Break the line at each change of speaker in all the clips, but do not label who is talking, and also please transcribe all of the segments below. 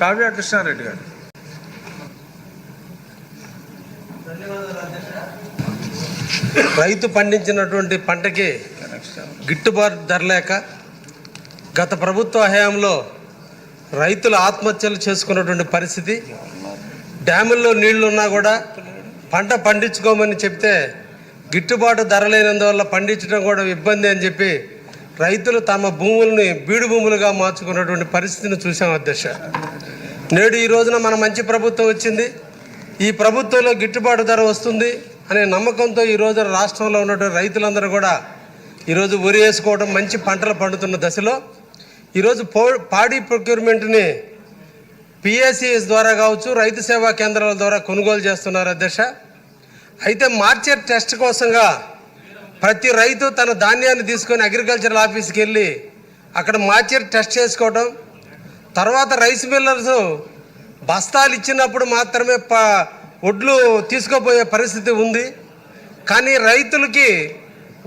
కావ్య కృష్ణారెడ్డి గారు.
రైతు పండించినటువంటి పంటకి గిట్టుబాటు ధర లేక గత ప్రభుత్వ హయాంలో రైతులు ఆత్మహత్యలు చేసుకున్నటువంటి పరిస్థితి. డ్యాముల్లో నీళ్ళు ఉన్నా కూడా పంట పండించుకోమని చెప్తే గిట్టుబాటు ధర లేనందువల్ల పండించడం కూడా ఇబ్బంది అని చెప్పి రైతులు తమ భూముల్ని బీడు భూములుగా మార్చుకున్నటువంటి పరిస్థితిని చూసాం అధ్యక్ష. నేడు ఈ రోజున మన మంచి ప్రభుత్వం వచ్చింది. ఈ ప్రభుత్వంలో గిట్టుబాటు ధర వస్తుంది అనే నమ్మకంతో ఈ రోజు రాష్ట్రంలో ఉన్నటువంటి రైతులందరూ కూడా ఈరోజు వరి వేసుకోవడం మంచి పంటలు పండుతున్న దశలో ఈరోజు పో పాడి ప్రొక్యూర్మెంట్ని పిఎస్సిఎస్ ద్వారా కావచ్చు రైతు సేవా కేంద్రాల ద్వారా కొనుగోలు చేస్తున్నారు అధ్యక్ష. అయితే మార్చర్ టెస్ట్ కోసంగా ప్రతి రైతు తన ధాన్యాన్ని తీసుకొని అగ్రికల్చరల్ ఆఫీస్కి వెళ్ళి అక్కడ మార్కెట్ టెస్ట్ చేసుకోవడం తర్వాత రైస్ మిల్లర్స్ బస్తాలు ఇచ్చినప్పుడు మాత్రమే ప ఒడ్లు తీసుకోపోయే పరిస్థితి ఉంది. కానీ రైతులకి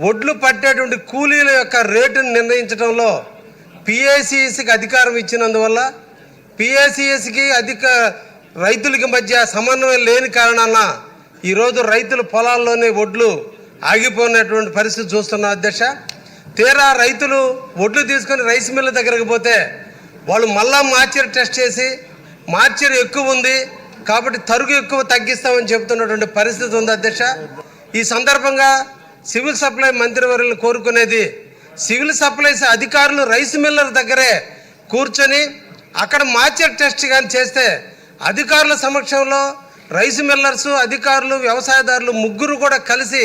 ఒడ్లు పట్టేటువంటి కూలీల యొక్క రేటును నిర్ణయించడంలో పిఏసిఎస్కి అధికారం ఇచ్చినందువల్ల పిఏసిఎస్కి అధిక రైతులకి మధ్య సమన్వయం లేని కారణాన ఈరోజు రైతుల పొలాల్లోనే ఒడ్లు ఆగిపోయినటువంటి పరిస్థితి చూస్తున్న అధ్యక్ష. తీరా రైతులు ఒడ్లు తీసుకొని రైస్ మిల్ల దగ్గరకు పోతే వాళ్ళు మళ్ళా మార్చర్ టెస్ట్ చేసి మార్చర్ ఎక్కువ ఉంది కాబట్టి తరుగు ఎక్కువ తగ్గిస్తామని చెబుతున్నటువంటి పరిస్థితి ఉంది అధ్యక్ష. ఈ సందర్భంగా సివిల్ సప్లై మంత్రివర్యులను కోరుకునేది సివిల్ సప్లైస్ అధికారులు రైస్ మిల్లర్ దగ్గరే కూర్చొని అక్కడ మార్చర్ టెస్ట్ కానీ చేస్తే అధికారుల సమక్షంలో రైస్ మిల్లర్స్ అధికారులు వ్యవసాయదారులు ముగ్గురు కూడా కలిసి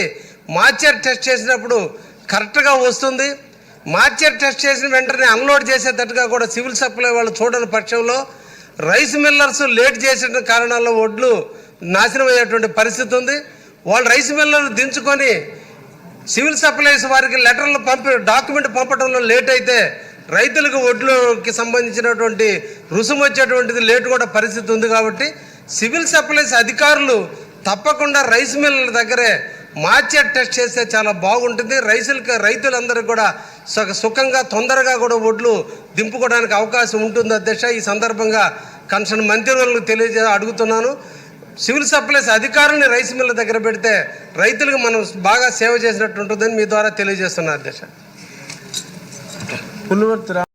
మార్చర్ టెస్ట్ చేసినప్పుడు కరెక్ట్గా వస్తుంది. మార్చర్ టెస్ట్ చేసిన వెంటనే అన్లోడ్ చేసేటట్టుగా కూడా సివిల్ సప్లై వాళ్ళు చూడని పక్షంలో రైస్ మిల్లర్స్ లేట్ చేసిన కారణాల్లో ఒడ్లు నాశనం అయ్యేటువంటి పరిస్థితి ఉంది. వాళ్ళు రైస్ మిల్లర్లు దించుకొని సివిల్ సప్లైస్ వారికి లెటర్లు పంపి డాక్యుమెంట్ పంపడంలో లేట్ అయితే రైతులకు ఒడ్లుకి సంబంధించినటువంటి రుసుము వచ్చేటువంటిది లేట్ కూడా పరిస్థితి ఉంది కాబట్టి సివిల్ సప్లైస్ అధికారులు తప్పకుండా రైస్ మిల్లర్ల దగ్గరే మార్చెట్ టెస్ట్ చేస్తే చాలా బాగుంటుంది. రైతులకి రైతులందరికీ కూడా సుఖ సుఖంగా తొందరగా కూడా ఒడ్లు దింపుకోవడానికి అవకాశం ఉంటుంది అధ్యక్ష ఈ సందర్భంగా కన్సర్న్ మంత్రులకు తెలియజే అడుగుతున్నాను. సివిల్ సప్లైస్ అధికారుల్ని రైస్ మిల్ల దగ్గర పెడితే రైతులకు మనం బాగా సేవ చేసినట్టు ఉంటుందని మీ ద్వారా తెలియజేస్తున్నా అధ్యక్ష